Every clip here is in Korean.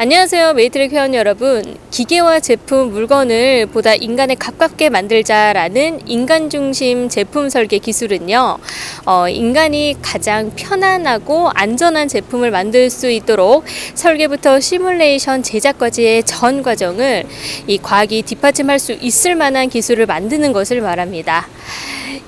안녕하세요. 메이트릭 회원 여러분. 기계와 제품, 물건을 보다 인간에 가깝게 만들자라는 인간 중심 제품 설계 기술은요, 어, 인간이 가장 편안하고 안전한 제품을 만들 수 있도록 설계부터 시뮬레이션 제작까지의 전 과정을 이 과학이 뒷받침할 수 있을 만한 기술을 만드는 것을 말합니다.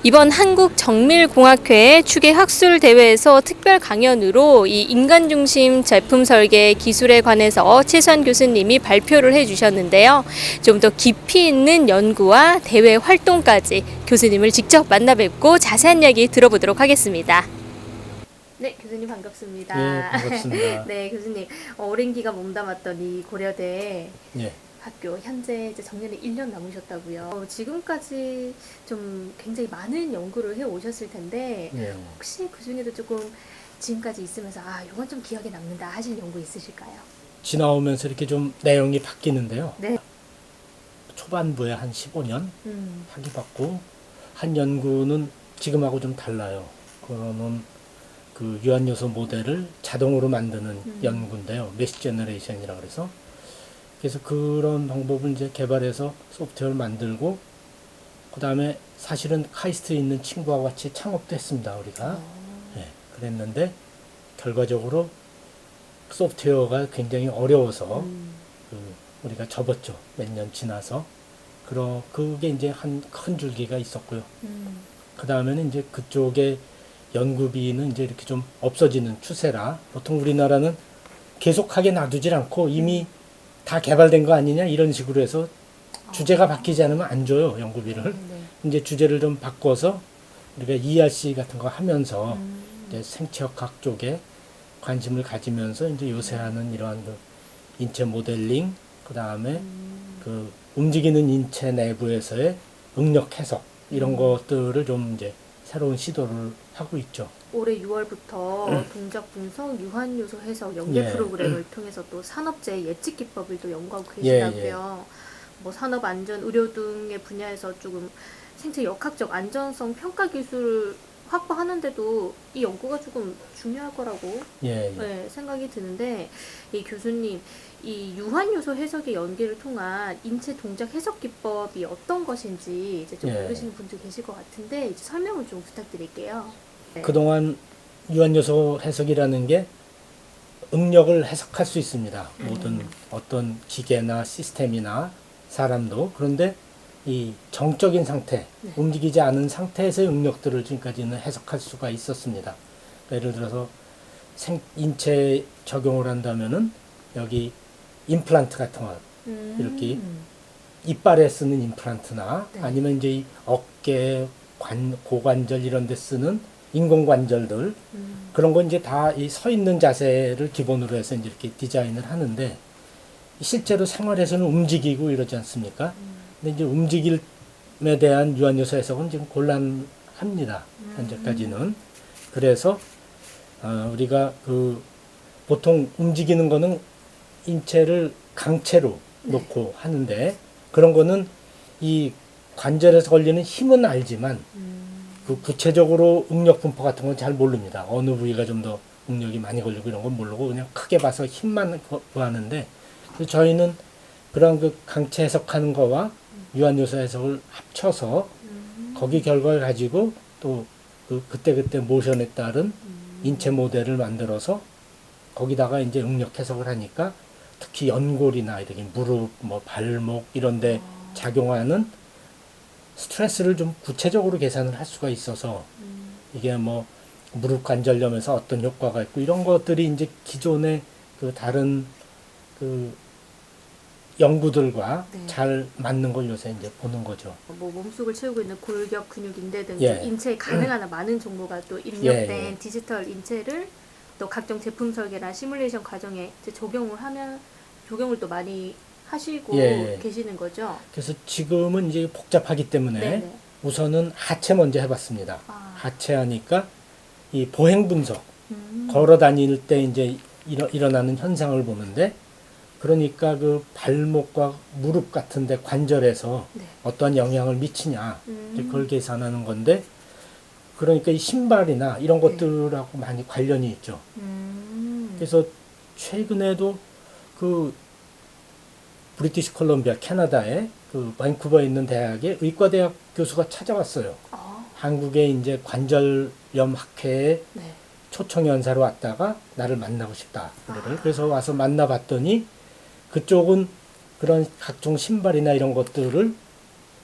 이번 한국 정밀공학회 추계 학술 대회에서 특별 강연으로 이 인간 중심 제품 설계 기술에 관해서 최선 교수님이 발표를 해 주셨는데요. 좀 더 깊이 있는 연구와 대회 활동까지 교수님을 직접 만나 뵙고 자세한 이야기 들어보도록 하겠습니다. 네, 교수님 반갑습니다. 예, 반갑습니다. 네, 교수님. 어, 오랜 기간 몸담았던 이 고려대 예, 학교 현재 이제 정년에 1년 남으셨다고요. 어, 지금까지 좀 굉장히 많은 연구를 해 오셨을 텐데 예. 혹시 그 중에도 조금 지금까지 있으면서 아 이건 좀 기억에 남는다 하실 연구 있으실까요? 지나오면서 이렇게 좀 내용이 바뀌는데요. 네. 초반부에 한 15년 음. 학위 받고 한 연구는 지금하고 좀 달라요. 그거는 그 유한요소 모델을 자동으로 만드는 음. 연구인데요. 메시 제너레이션이라 그래서 그래서 그런 방법을 이제 개발해서 소프트웨어를 만들고 그 다음에 사실은 카이스트에 있는 친구와 같이 창업도 했습니다. 우리가. 어. 예, 그랬는데 결과적으로 소프트웨어가 굉장히 어려워서 음. 그 우리가 접었죠. 몇 년 지나서. 그러 그게 이제 한 큰 줄기가 있었고요. 음. 그 다음에는 이제 그쪽에 연구비는 이제 이렇게 좀 없어지는 추세라 보통 우리나라는 계속하게 놔두질 않고 이미 다 개발된 거 아니냐 이런 식으로 해서 주제가 바뀌지 않으면 안 줘요 연구비를 네. 이제 주제를 좀 바꿔서 우리가 ERC 같은 거 하면서 음. 이제 생체학학 쪽에 관심을 가지면서 이제 요새 하는 이러한 그 인체 모델링, 그 다음에 음. 그 움직이는 인체 내부에서의 응력 해석 이런 음. 것들을 좀 이제 새로운 시도를 하고 있죠. 올해 6월부터 동작 분석, 유한 요소 해석 연계 예. 프로그램을 통해서 또 산업재 예측 기법을 또 연구하고 예, 계시다고요. 뭐 산업 안전, 의료 등의 분야에서 조금 생체 역학적 안전성 평가 기술을 확보하는데도 이 연구가 조금 중요할 거라고 예, 예. 네, 생각이 드는데 이 교수님 이 유한 요소 해석의 연계를 통한 인체 동작 해석 기법이 어떤 것인지 이제 좀 예. 모르시는 분들 계실 것 같은데 이제 설명을 좀 부탁드릴게요. 네. 그동안 유한요소 해석이라는 게 응력을 해석할 수 있습니다. 음. 모든 어떤 기계나 시스템이나 사람도 그런데 이 정적인 상태, 네. 움직이지 않은 상태에서의 응력들을 지금까지는 해석할 수가 있었습니다. 그러니까 예를 들어서 생, 인체 적용을 한다면은 여기 임플란트 같은 거 음. 이렇게 이빨에 쓰는 임플란트나 네. 아니면 이제 이 어깨, 관, 고관절 이런 데 쓰는 인공관절들 음. 그런 건 이제 다 이 서 있는 자세를 기본으로 해서 이제 이렇게 디자인을 하는데 실제로 생활에서는 움직이고 이러지 않습니까? 음. 근데 이제 움직임에 대한 유한 요소 해석은 지금 곤란합니다. 음. 현재까지는. 그래서 어, 우리가 그 보통 움직이는 거는 인체를 강체로 네. 놓고 하는데 그런 거는 이 관절에서 걸리는 힘은 알지만 음. 그 구체적으로 응력 분포 같은 건 잘 모릅니다. 어느 부위가 좀 더 응력이 많이 걸리고 이런 건 모르고 그냥 크게 봐서 힘만 거- 구하는데 저희는 그런 그 강체 해석하는 거와 유한 요소 해석을 합쳐서 음. 거기 결과를 가지고 또 그 그때그때 모션에 따른 음. 인체 모델을 만들어서 거기다가 이제 응력 해석을 하니까 특히 연골이나 이렇게 무릎, 뭐 발목 이런데 아. 작용하는 스트레스를 좀 구체적으로 계산을 할 수가 있어서 음. 이게 뭐 무릎 관절염에서 어떤 효과가 있고 이런 것들이 이제 기존의 그 다른 그 연구들과 네. 잘 맞는 걸 요새 이제 보는 거죠. 뭐 몸속을 채우고 있는 골격, 근육, 인대 등 예. 인체에 가능한 많은 정보가 또 입력된 예, 예. 디지털 인체를 또 각종 제품 설계나 시뮬레이션 과정에 적용을 하면 적용을 또 많이 하시고 예, 예. 계시는 거죠. 그래서 지금은 이제 복잡하기 때문에 네네. 우선은 하체 먼저 해봤습니다. 아. 하체 하니까 이 보행 분석, 음. 걸어 다닐 때 이제 일어, 일어나는 현상을 보는데 그러니까 그 발목과 무릎 같은데 관절에서 네. 어떠한 영향을 미치냐 음. 그걸 계산하는 건데 그러니까 이 신발이나 이런 네. 것들하고 많이 관련이 있죠. 음. 그래서 최근에도 그 브리티시 콜롬비아 캐나다의 그 밴쿠버에 있는 대학의 의과대학 교수가 찾아왔어요. 아, 한국에 이제 관절염 학회에 네. 초청 연사로 왔다가 나를 만나고 싶다. 그래를 그래서 와서 만나봤더니 그쪽은 그런 각종 신발이나 이런 것들을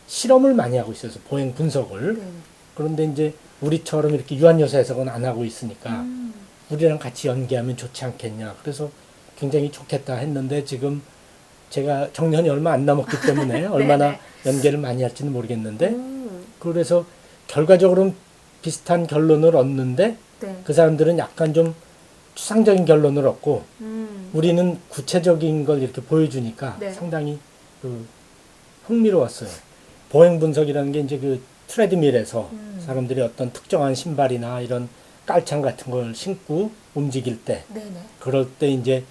실험을 많이 하고 있어서 보행 분석을 네. 그런데 이제 우리처럼 이렇게 유한여사 해석은 안 하고 있으니까 음. 우리랑 같이 연계하면 좋지 않겠냐. 그래서 굉장히 좋겠다 했는데 지금 제가 정년이 얼마 안 남았기 때문에 얼마나 네네. 연계를 많이 할지는 모르겠는데 음. 그래서 결과적으로는 비슷한 결론을 얻는데 네. 그 사람들은 약간 좀 추상적인 결론을 얻고 음. 우리는 구체적인 걸 이렇게 보여주니까 네. 상당히 그 흥미로웠어요. 보행 분석이라는 게 이제 그 트레드밀에서 음. 사람들이 어떤 특정한 신발이나 이런 깔창 같은 걸 신고 움직일 때 네네. 그럴 때 이제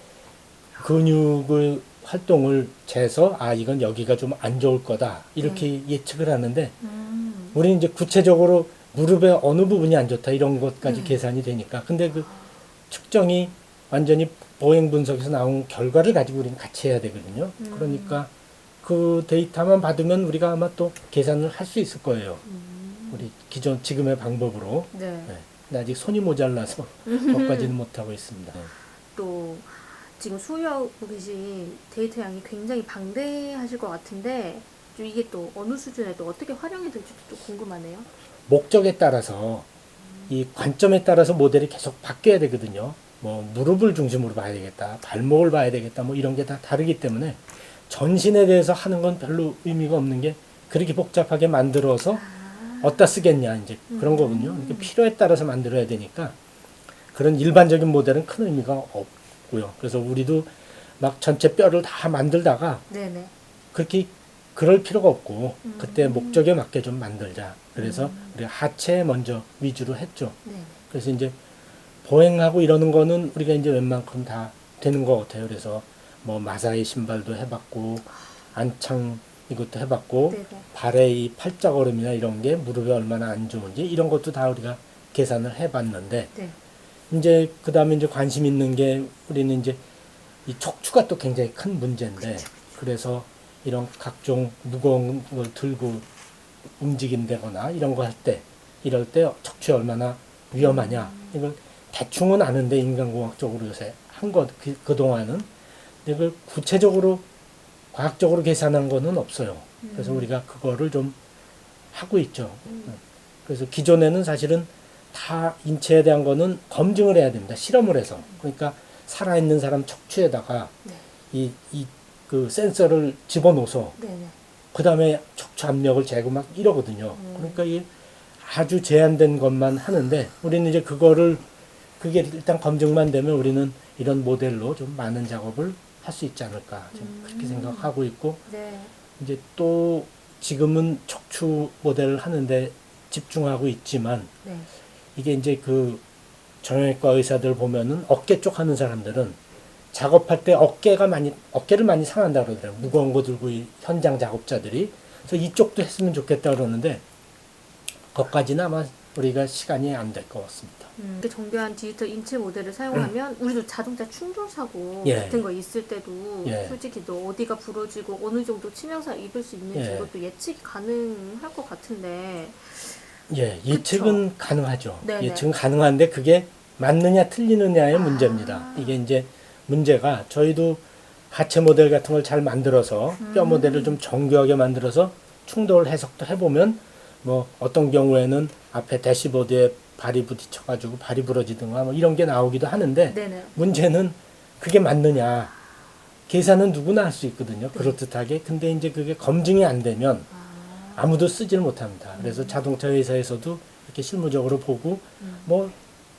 근육의 활동을 재서 아 이건 여기가 좀 안 좋을 거다 이렇게 예측을 하는데 음. 우리는 이제 구체적으로 무릎의 어느 부분이 안 좋다 이런 것까지 네. 계산이 되니까 근데 그 측정이 완전히 보행 분석에서 나온 결과를 가지고 우리는 같이 해야 되거든요. 음. 그러니까 그 데이터만 받으면 우리가 아마 또 계산을 할 수 있을 거예요. 음. 우리 기존 지금의 방법으로. 네. 네. 근데 아직 손이 모자라서 그것까지는 못 하고 있습니다. 네. 또 지금 소유하고 계신 데이터 양이 굉장히 방대하실 것 같은데 좀 이게 또 어느 수준에 또 어떻게 활용이 될지도 좀 궁금하네요. 목적에 따라서 이 관점에 따라서 모델이 계속 바뀌어야 되거든요. 뭐 무릎을 중심으로 봐야 되겠다, 발목을 봐야 되겠다, 뭐 이런 게 다 다르기 때문에 전신에 대해서 하는 건 별로 의미가 없는 게 그렇게 복잡하게 만들어서 아. 어디다 쓰겠냐 이제 그런 음. 거군요. 그러니까 필요에 따라서 만들어야 되니까 그런 일반적인 모델은 큰 의미가 없 고요. 그래서 우리도 막 전체 뼈를 다 만들다가 네네. 그렇게 그럴 필요가 없고 음. 그때 목적에 맞게 좀 만들자. 그래서 음. 우리가 하체 먼저 위주로 했죠. 네. 그래서 이제 보행하고 이러는 거는 우리가 이제 웬만큼 다 되는 것 같아요. 그래서 뭐 마사의 신발도 해봤고 안창 이것도 해봤고 네네. 발의 이 팔자 걸음이나 이런 게 무릎에 얼마나 안 좋은지 이런 것도 다 우리가 계산을 해봤는데 네. 이제 그 다음에 이제 관심 있는 게 우리는 이제 이 척추가 또 굉장히 큰 문제인데 그래서 이런 각종 무거운 걸 들고 움직인다거나 이런 거 할 때 이럴 때 척추에 얼마나 위험하냐 이걸 대충은 아는데 인간공학적으로 요새 한것 그, 그동안은 이걸 구체적으로 과학적으로 계산한 거는 없어요. 그래서 음. 우리가 그거를 좀 하고 있죠. 음. 그래서 기존에는 사실은 다 인체에 대한 거는 검증을 해야 됩니다. 실험을 해서. 그러니까 살아있는 사람 척추에다가 네. 이, 이, 그 센서를 집어넣어서 네 네. 그 다음에 척추 압력을 재고 막 이러거든요. 음. 그러니까 이게 아주 제한된 것만 하는데 우리는 이제 그거를 그게 일단 검증만 되면 우리는 이런 모델로 좀 많은 작업을 할 수 있지 않을까 좀 그렇게 음. 생각하고 있고 네. 이제 또 지금은 척추 모델을 하는데 집중하고 있지만 네. 이게 이제 그 정형외과 의사들 보면은 어깨 쪽 하는 사람들은 작업할 때 어깨가 많이 어깨를 많이 상한다 그러더라고요. 무거운 거 들고 이 현장 작업자들이 그래서 이쪽도 했으면 좋겠다 그러는데 거기까지는 아마 우리가 시간이 안 될 것 같습니다. 음, 이렇게 정교한 디지털 인체 모델을 사용하면 우리도 자동차 충돌 사고 예. 같은 거 있을 때도 예. 솔직히 또 어디가 부러지고 어느 정도 치명상 입을 수 있는지 예. 이것도 예측이 가능할 것 같은데 예, 예측은 가능하죠. 네네. 예측은 가능한데 그게 맞느냐 틀리느냐의 아. 문제입니다. 이게 이제 문제가 저희도 하체 모델 같은 걸 잘 만들어서 뼈 음. 모델을 좀 정교하게 만들어서 충돌 해석도 해보면 뭐 어떤 경우에는 앞에 대시보드에 발이 부딪혀가지고 발이 부러지든가 뭐 이런 게 나오기도 하는데 네네. 문제는 그게 맞느냐 계산은 누구나 할 수 있거든요. 네. 그럴듯하게 근데 이제 그게 검증이 안 되면 아, 아무도 쓰지를 못합니다. 그래서 자동차 회사에서도 이렇게 실무적으로 보고 음. 뭐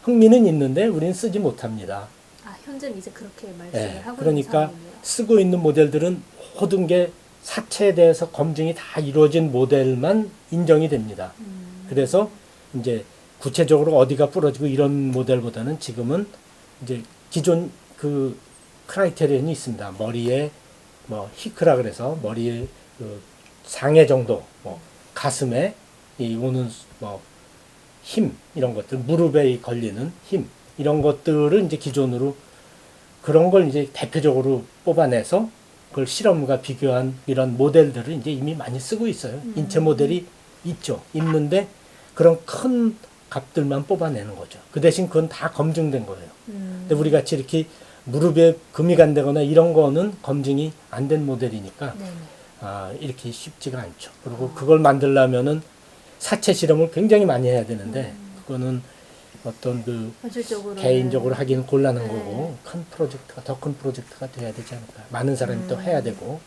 흥미는 있는데 우리는 쓰지 못합니다. 아 현재는 이제 그렇게 말씀을 예, 하고 그러니까. 쓰고 있는 모델들은 모든 게 사체에 대해서 검증이 다 이루어진 모델만 인정이 됩니다. 음. 그래서 이제 구체적으로 어디가 부러지고 이런 모델보다는 지금은 이제 기존 그 크라이테리언이 있습니다. 머리에 뭐 히크라 그래서 머리에 그 상해 정도, 뭐 가슴에 이 오는 뭐 힘 이런 것들 무릎에 이 걸리는 힘 이런 것들을 이제 기존으로 그런 걸 이제 대표적으로 뽑아내서 그걸 실험과 비교한 이런 모델들을 이제 이미 많이 쓰고 있어요. 인체 모델이 있죠. 있는데 그런 큰 값들만 뽑아내는 거죠. 그 대신 그건 다 검증된 거예요. 근데 우리 같이 이렇게 무릎에 금이 간다거나 이런 거는 검증이 안 된 모델이니까 네네. 아, 이렇게 쉽지가 않죠. 그리고 그걸 만들려면은 사체 실험을 굉장히 많이 해야 되는데 그거는 어떤 그 현실적으로 개인적으로 하기는 곤란한 네. 거고 큰 프로젝트가 더 큰 프로젝트가 돼야 되지 않을까. 많은 사람이 또 해야 되고